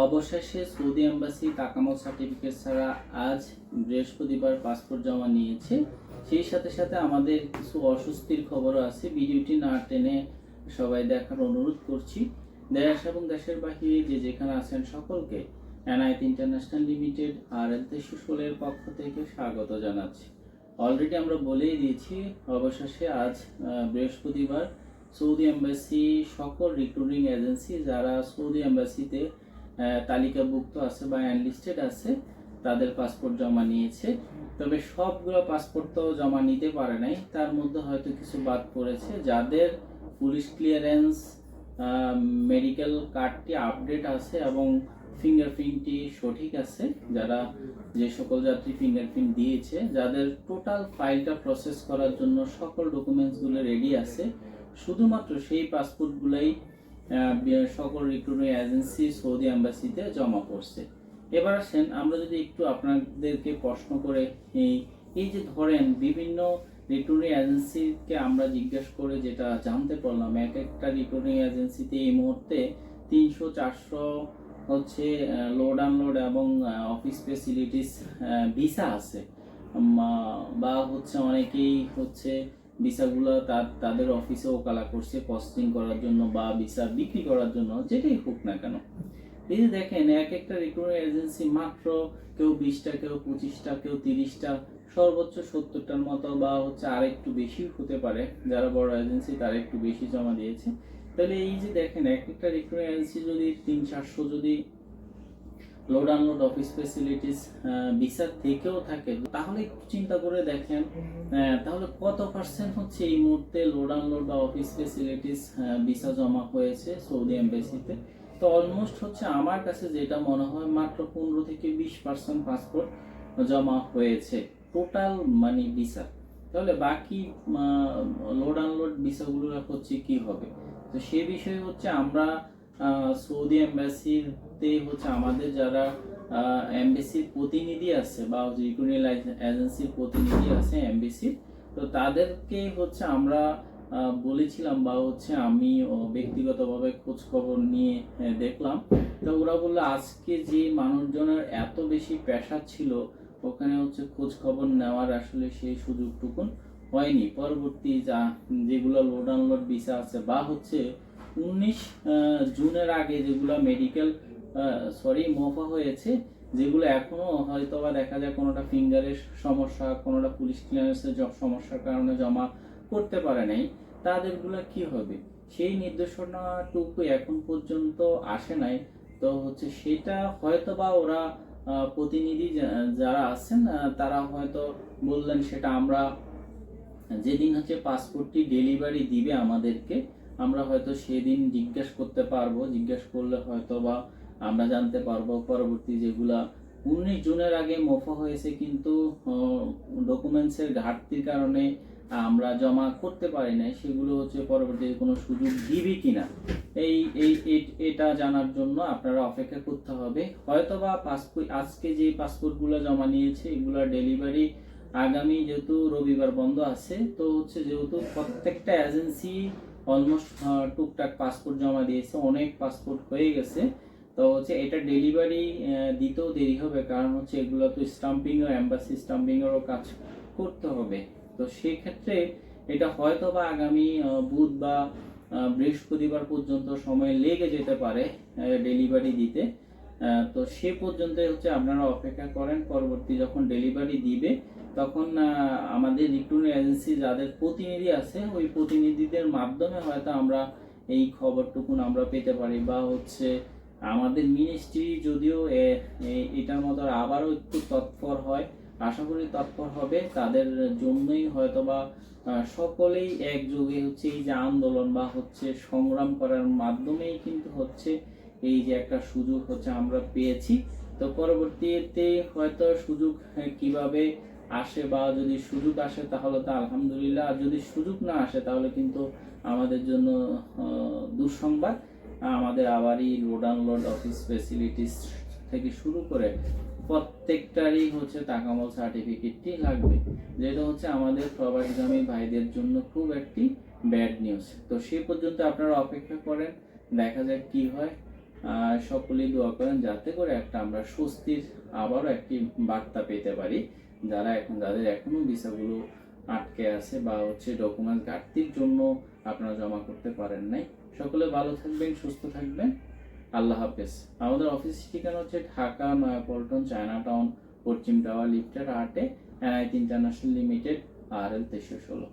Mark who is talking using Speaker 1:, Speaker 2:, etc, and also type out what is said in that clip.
Speaker 1: অবশেষে Saudi embassy তাকামত certificate ছাড়া আজ বৃহস্পতিবার পাসপোর্ট জমা নিয়েছে। সেই সাথে সাথে আমাদের কিছু অস্বস্তির খবরও আছে। ভিডিওটি না টেনে সবাই দেখার অনুরোধ করছি। দেশ এবং দেশের বাহিরে যে যেখানে আছেন সকলকে এনআইট ইন্টারন্যাশনাল লিমিটেড আর সুশলের পক্ষ থেকে স্বাগত জানাচ্ছি। অলরেডি আমরা বলেই দিয়েছি, অবশেষে আজ বৃহস্পতিবার সৌদি এম্বাসি সকল রিক্রুটিং এজেন্সি যারা সৌদি এম্বাসিতে তালিকাভুক্ত আছে বা অ্যানলিস্টেড আছে, তাদের পাসপোর্ট জমা নিয়েছে। তবে সবগুলো পাসপোর্ট তো জমা নিতে পারে নাই, তার মধ্যে হয়তো কিছু বাদ পড়েছে। যাদের পুলিশ ক্লিয়ারেন্স মেডিকেল কার্ডটি আপডেট আছে এবং ফিঙ্গারপ্রিন্টটি সঠিক আছে, যারা যে সকল যাত্রী ফিঙ্গারপ্রিন্ট দিয়েছে, যাদের টোটাল ফাইলটা প্রসেস করার জন্য সকল ডকুমেন্টসগুলো রেডি আছে, শুধুমাত্র সেই পাসপোর্টগুলাই সকল রিক্রুটিং এজেন্সি সৌদি অ্যাম্বাসিতে জমা পড়ছে। এবার আসেন, আমরা যদি একটু আপনাদেরকে প্রশ্ন করে এই এই যে ধরেন, বিভিন্ন রিক্রুটিং এজেন্সিকে আমরা জিজ্ঞেস করে যেটা জানতে পারলাম, এক একটা রিক্রুটিং এজেন্সিতে এই মুহূর্তে তিনশো, চারশো হচ্ছে লোড আনলোড এবং অফিস ফেসিলিটিস ভিসা আছে। বা হচ্ছে অনেকেই হচ্ছে ভিসাগুলো তার, তাদের অফিসে ওকালা করছে পোস্টিং করার জন্য বা ভিসা বিক্রি করার জন্য, যেটাই হোক না কেন। এই যে দেখেন, এক একটা রিক্রুটিং এজেন্সি মাত্র কেউ বিশটা, কেউ পঁচিশটা, কেউ তিরিশটা, সর্বোচ্চ সত্তরটার মতো বা হচ্ছে আর একটু বেশি হতে পারে, যারা বড় এজেন্সি তারা একটু বেশি জমা দিয়েছে। তাহলে এই যে দেখেন, এক একটা রিক্রুটিং এজেন্সি যদি তিন, চারশো যদি লোড আনলোড অফিস ফেসিলিটিস ভিসার থেকেও থাকে। তাহলে একটু চিন্তা করে দেখেন তাহলে কত পার্সেন্ট হচ্ছে এই মুহূর্তে লোড আনলোড বা অফিস ফেসিলিটিস ভিসা জমা হয়েছে সৌদি এম্বাসিতে? তো অলমোস্ট হচ্ছে আমার কাছে যেটা মনে হয় মাত্র পনেরো থেকে বিশ পার্সেন্ট পাসপোর্ট জমা হয়েছে টোটাল মানে ভিসা তাহলে বাকি লোড আনলোড ভিসাগুলো হচ্ছে কি হবে? তো সে বিষয়ে হচ্ছে আমরা সৌদি এম্বাসিতে হচ্ছে আমাদের যারা এমবিসির প্রতিনিধি আছে বা রিক্রুটিং এজেন্সির প্রতিনিধি আছে এমবিসির তো তাদেরকে হচ্ছে আমরা বলেছিলাম বা হচ্ছে আমি ব্যক্তিগতভাবে খোঁজ খবর নিয়ে দেখলাম। তো ওরা বলল আজকে যে মানুষজনের এত বেশি পেশা ছিল, ওখানে হচ্ছে খোঁজ খবর নেওয়ার আসলে সেই সুযোগটুকুন হয়নি। পরবর্তী যা, যেগুলো লোড আনলোড ভিসা আছে বা হচ্ছে উনিশ জুনের আগে যেগুলো মেডিকেল সরি মোফা হয়েছে, যেগুলো এখনও হয়তো বা দেখা যায় কোনোটা ফিঙ্গারের সমস্যা, কোনোটা পুলিশ ক্লিয়ারেন্সের সমস্যার কারণে জমা করতে পারে নাই, তাদেরগুলো কি হবে? সেই নির্দেশনাটুকু এখন পর্যন্ত আসে নাই, তো হচ্ছে সেটা হয়তো বা ওরা প্রতিনিধি যারা আছেন তারা হয়তো বললেন সেটা আমরা যেদিন হচ্ছে পাসপোর্টটি ডেলিভারি দিবে আমাদেরকে আমরা হয়তো সেদিন জিজ্ঞেস করতে পারব, জিজ্ঞেস করলে হয়তো বা আমরা জানতে পারব পরবর্তী যেগুলা। উনিশ জুনের আগে মোফা হয়েছে কিন্তু ডকুমেন্টসের ঘাটতির কারণে আমরা জমা করতে পারি নাই। সেগুলো হচ্ছে পরবর্তীতে কোনো সুযোগ দিবি কিনা। এই এই এটা জানার জন্য আপনারা অপেক্ষা করতে হবে। হয়তো বা পাসপোর্ট আজকে যে পাসপোর্টগুলো জমা নিয়েছে, এগুলো ডেলিভারি আগামী যেহেতু রবিবার বন্ধ আছে, তো হচ্ছে যেহেতু প্রত্যেকটা এজেন্সি অলমোস্ট টুকটাক পাসপোর্ট জমা দিয়েছে, অনেক পাসপোর্ট হয়ে গেছে। তো হচ্ছে এটা ডেলিভারি দিতেও দেরি হবে, কারণ হচ্ছে এগুলো তো স্টাম্পিং আর অ্যাম্বাসি স্টাম্পিং এরও কাজ করতে হবে। তো সেক্ষেত্রে এটা হয়তো বা আগামী বুধ বা বৃহস্পতিবার পর্যন্ত সময় লেগে যেতে পারে ডেলিভারি দিতে। তো সে পর্যন্ত হচ্ছে আপনারা অপেক্ষা করেন, পরবর্তী যখন ডেলিভারি দিবে, তখন আমাদের রিক্রুটিং এজেন্সি যাদের প্রতিনিধি আছে, ওই প্রতিনিধিদের মাধ্যমে হয়তো আমরা এই খবরটুকুন আমরা পেতে পারি। বা হচ্ছে আমাদের মিনিস্ট্রি যদিও এটার মতো আবারও একটু তৎপর হয়, আশা করি তৎপর হবে। তাদের জন্যই হয়তো বা সকলেই একযোগে হচ্ছে এই যে আন্দোলন বা হচ্ছে সংগ্রাম করার মাধ্যমেই কিন্তু হচ্ছে এই যে একটা সুযোগ হচ্ছে আমরা পেয়েছি। তো পরবর্তীতে হয়তো সুযোগ আহ, কীভাবে আসে বা যদি সুযোগ আসে তাহলে তো আলহামদুলিল্লাহ আর যদি সুযোগ না আসে তাহলে কিন্তু আমাদের জন্য দুঃসংবাদ। আমাদের আবারই লোড আনলোড অফিস ফেসিলিটিস থেকে শুরু করে প্রত্যেকটারই হচ্ছে টাকামল সার্টিফিকেটটি লাগবে। যেটা হচ্ছে আমাদের প্রবাসীগামী ভাইদের জন্য খুব একটি ব্যাড নিউজ তো সে পর্যন্ত আপনারা অপেক্ষা করেন দেখা যাক কি হয়। সকলেই দোয়া করেন যাতে করে একটা আমরা স্বস্তির আবারও একটি বার্তা পেতে পারি। যারা এখন, যাদের এখনও ভিসাগুলো আটকে আছে বা হচ্ছে ডকুমেন্ট ঘাটতির জন্য আপনারা জমা করতে পারেন নাই, সকলে ভালো থাকবেন, সুস্থ থাকবেন। আল্লাহ হাফেজ। আমাদের অফিস ঠিকানা হচ্ছে ঢাকা, নয়াপল্টন চায়না টাউন পশ্চিম টাওয়ার, লিফটের আটে, NIT international limited R L তেইশশো ষোলো।